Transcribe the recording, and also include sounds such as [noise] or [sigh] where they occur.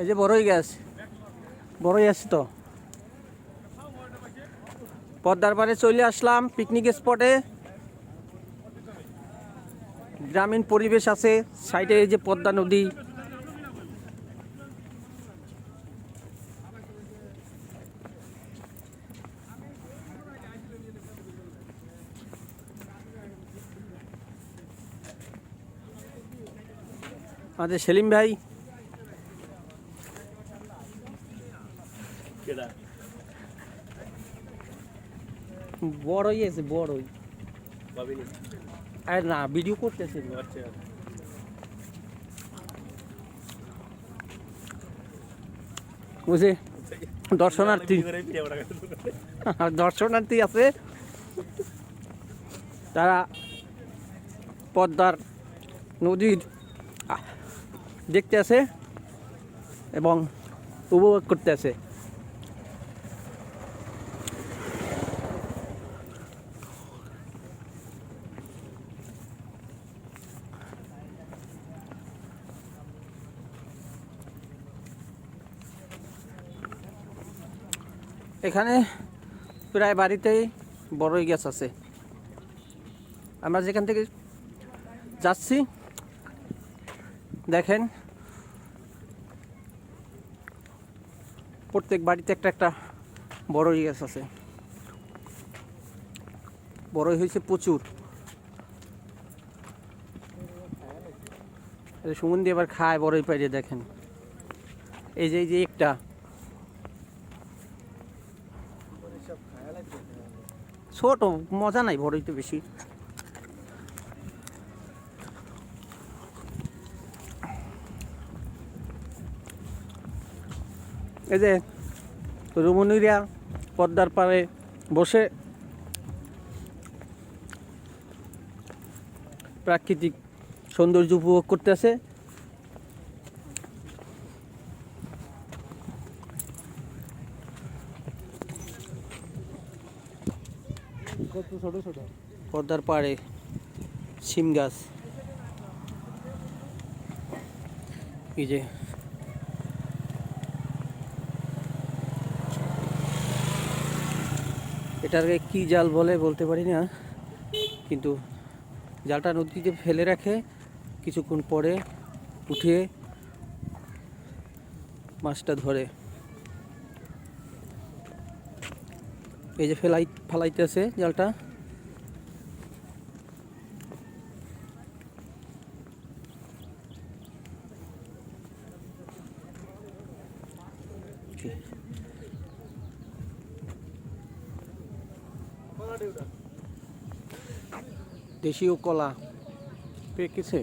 এই যে বড়ই গাছ বড়ই আছে তো। পদ্মার পাড়ে চলে আসলাম পিকনিক স্পটে গ্রামীণ পরিবেশ আছে, সাইডে এই যে পদ্মা নদী। আমাদের সেলিম ভাই। বড়ই আছে বড়ই। আর না ভিডিও করতেছে। বুঝে দর্শনার্থী। [laughs] দর্শনার্থী আছে। তারা পদ্মার নদীর দেখতে আছে এবং উপভোগ করতে আছে। এখানে প্রায় বাড়িতেই বড়ই গাছ আছে। আমরা যেখান থেকে যাচ্ছি দেখেন। প্রত্যেক বাড়িতে একটা একটা বড়ই গাছ আছে। বড়ই হয়েছে প্রচুর। সুমন দিয়ে এবার খায়, বড়ই পাইরে দেখেন। এই যে এই যে একটা। ছোট, মজা নাই বড়ই তো বেশি। এই যে রুমনিরা পদ্মার পাড়ে বসে প্রাকৃতিক সৌন্দর্য উপভোগ করতেছে। পদ্মার পাড়ে সিম গাছ। এই যে এটাকে কি জাল বলে বলতে পারি না, কিন্তু জালটা নদীতে ফেলে রাখে কিছুক্ষণ পরে উঠিয়ে মাছটা ধরে। এই যে ফেলাই, ফেলাইতেছে জালটা। দেশীয় কলা পেকেছে?